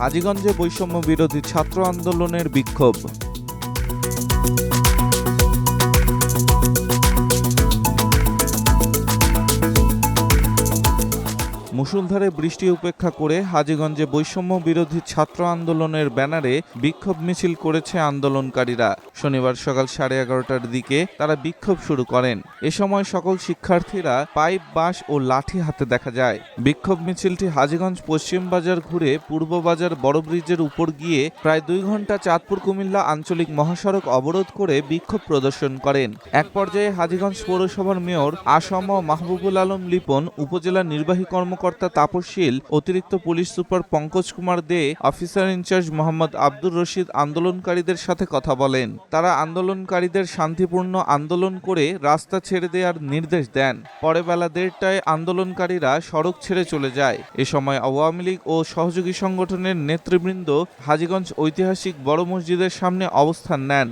হাজীগঞ্জে বৈষম্য বিরোধী ছাত্র আন্দোলনের বিক্ষোভ। মুষলধারে বৃষ্টি উপেক্ষা করে হাজীগঞ্জে বৈষম্য বিরোধী ছাত্র আন্দোলনের ব্যানারে বিক্ষোভ মিছিল করেছে আন্দোলনকারীরা। শনিবার সকাল সাড়ে এগারোটার দিকে তারা বিক্ষোভ শুরু করেন। এ সময় সকল শিক্ষার্থীরা পাইপ, বাঁশ ও লাঠি হাতে দেখা যায়। বিক্ষোভ মিছিলটি হাজীগঞ্জ পশ্চিম বাজার ঘুরে পূর্ব বাজার বড় ব্রিজের উপর গিয়ে প্রায় দুই ঘণ্টা চাঁদপুর কুমিল্লা আঞ্চলিক মহাসড়ক অবরোধ করে বিক্ষোভ প্রদর্শন করেন। এক পর্যায়ে হাজীগঞ্জ পৌরসভার মেয়র আসম মাহবুবুল আলম লিপন উপজেলা নির্বাহী কর্মকর্তা তাপসশীল অতিরিক্ত police super Pankaj Kumar Dey, officer in charge Mohammad Abdur Rashid আন্দোলনকারীদের সাথে কথা বলেন। তারা আন্দোলনকারীদের শান্তিপূর্ণ আন্দোলন করে রাস্তা ছেড়ে দেওয়ার নির্দেশ দেন। পরে বেলা দেড়টায় আন্দোলনকারীরা সড়ক ছেড়ে চলে যায়। এ সময় আওয়ামী লীগ ও সহযোগী সংগঠনের নেতৃবৃন্দ হাজীগঞ্জ ঐতিহাসিক বড় মসজিদের সামনে অবস্থান নেন।